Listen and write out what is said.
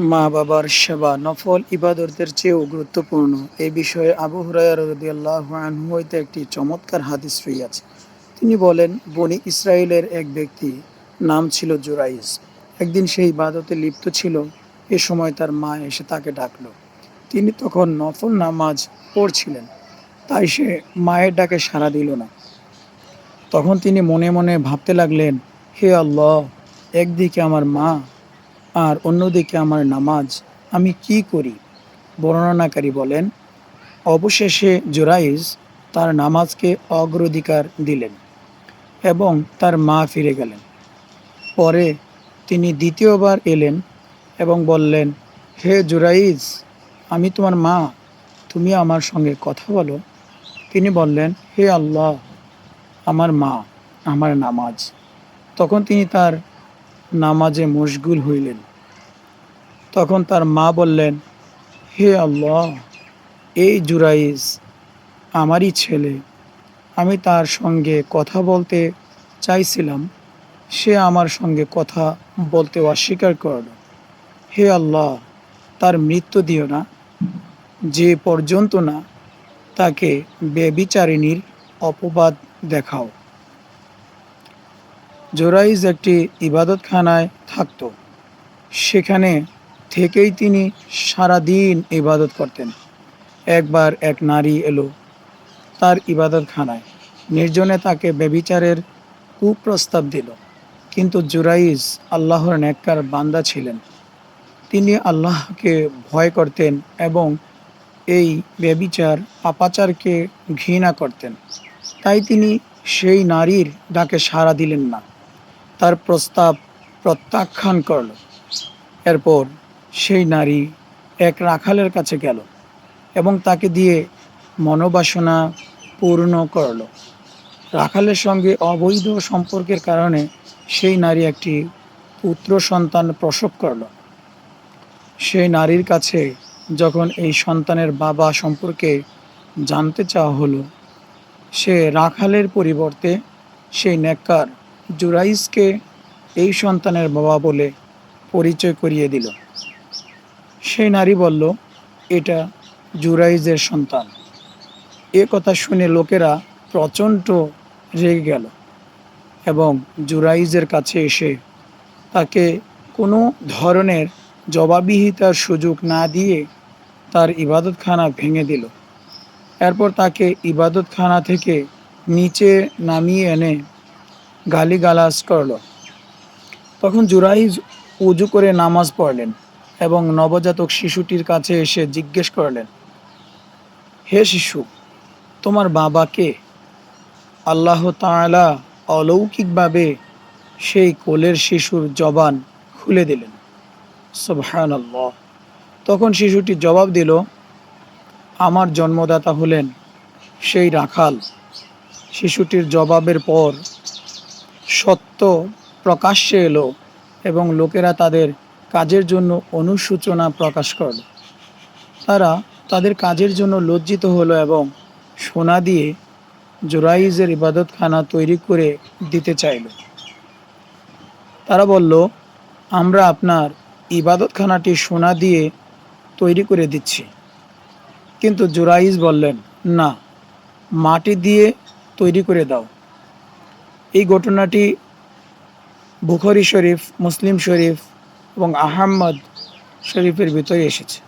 মা বাবার সেবা, নফল ইবাদতের চেয়েও গুরুত্বপূর্ণ। এ বিষয়ে আবু আনহু হইতে একটি চমৎকার হাদিস রইয়াছে। তিনি বলেন, বনি ইসরায়েলের এক ব্যক্তি, নাম ছিল জুরাইজ একদিন সেই ইবাদতে লিপ্ত ছিল। এ সময় তার মা এসে তাকে ডাকল। তিনি তখন নফল নামাজ পড়ছিলেন। তাই সে মায়ের ডাকে সাড়া দিল না। তখন তিনি মনে মনে ভাবতে লাগলেন, হে আল্লাহ, একদিকে আমার মা আর অন্যদিকে আমার নামাজ আমি কি করি? বর্ণনাকারী বলেন, অবশেষে জোরাইজ তার নামাজকে অগ্রাধিকার দিলেন এবং তার মা ফিরে গেলেন। পরে তিনি দ্বিতীয়বার এলেন এবং বললেন, হে জুরাইজ, আমি তোমার মা, তুমি আমার সঙ্গে কথা বলো। তিনি বললেন, হে আল্লাহ, আমার মা, আমার নামাজ। তখন তিনি তার নামাজে মশগুল হইলেন। তখন তার মা বললেন, হে আল্লাহ, এই জুরাইজ আমারই ছেলে। আমি তার সঙ্গে কথা বলতে চাইছিলাম। সে আমার সঙ্গে কথা বলতে অস্বীকার করল। হে আল্লাহ, তার মৃত্যু দিও না। যে পর্যন্ত না, তাকে বেবিচারিণীর অপবাদ দেখাও। জোরাইজ একটি ইবাদতখানায় থাকত। সেখানে থেকেই তিনি সারাদিন ইবাদত করতেন। একবার এক নারী এলো তার ইবাদতখানায়। নির্জনে তাকে বেবিচারের কুপ্রস্তাব দিল। কিন্তু জুরাইজ আল্লাহর নেককার বান্দা ছিলেন। তিনি আল্লাহকে ভয় করতেন এবং এই ব্যবিচার পাপাচারকে ঘৃণা করতেন। তাই তিনি সেই নারীর ডাকে সাড়া দিলেন না। তার প্রস্তাব প্রত্যাখ্যান করল। এরপর সেই নারী এক রাখালের কাছে গেল এবং তাকে দিয়ে মনোবাসনা পূর্ণ করল। রাখালের সঙ্গে অবৈধ সম্পর্কের কারণে সেই নারী একটি পুত্র সন্তান প্রসব করল। সেই নারীর কাছে যখন এই সন্তানের বাবা সম্পর্কে জানতে চাওয়া হলো, সে রাখালের পরিবর্তে সেই নেককার জুরাইসকে এই সন্তানের বাবা বলে পরিচয় করিয়ে দিল। সেই নারী বলল, এটা জুরাইজের সন্তান। এ কথা শুনে লোকেরা প্রচণ্ড রেগে গেল এবং জুরাইজের কাছে এসে তাকে কোনো ধরনের জবাবিহিতার সুযোগ না দিয়ে তার ইবাদতখানা ভেঙে দিল। এরপর তাকে ইবাদতখানা থেকে নিচে নামিয়ে এনে গালিগালাজ করল। তখন জুরাইজ উজু করে নামাজ পড়লেন। এবং নবজাতক শিশুটির কাছে এসে জিজ্ঞেস করলেন, হে শিশু, তোমার বাবাকে আল্লাহ তাআলা অলৌকিকভাবে সেই কোলের শিশুর জবান খুলে দিলেন। সুবহান আল্লাহ তখন শিশুটি জবাব দিল, আমার জন্মদাতা হলেন সেই রাখাল। শিশুটির জবাবের পর সত্য প্রকাশ্যে এলো এবং লোকেরা তাদের কাজের জন্য অনুসূচনা প্রকাশ করল তারা তাদের কাজের জন্য লজ্জিত হলো এবং সোনা দিয়ে জোরাইজের ইবাদতখানা তৈরি করে দিতে চাইল। তারা বলল, আমরা আপনার ইবাদতখানাটি সোনা দিয়ে তৈরি করে দিচ্ছি। কিন্তু জোরাইজ বললেন, না, মাটি দিয়ে তৈরি করে দাও। এই ঘটনাটি বুখরি শরীফ, মুসলিম শরীফ এবং আহম্মদ শরীফের ভিতরে এসেছে।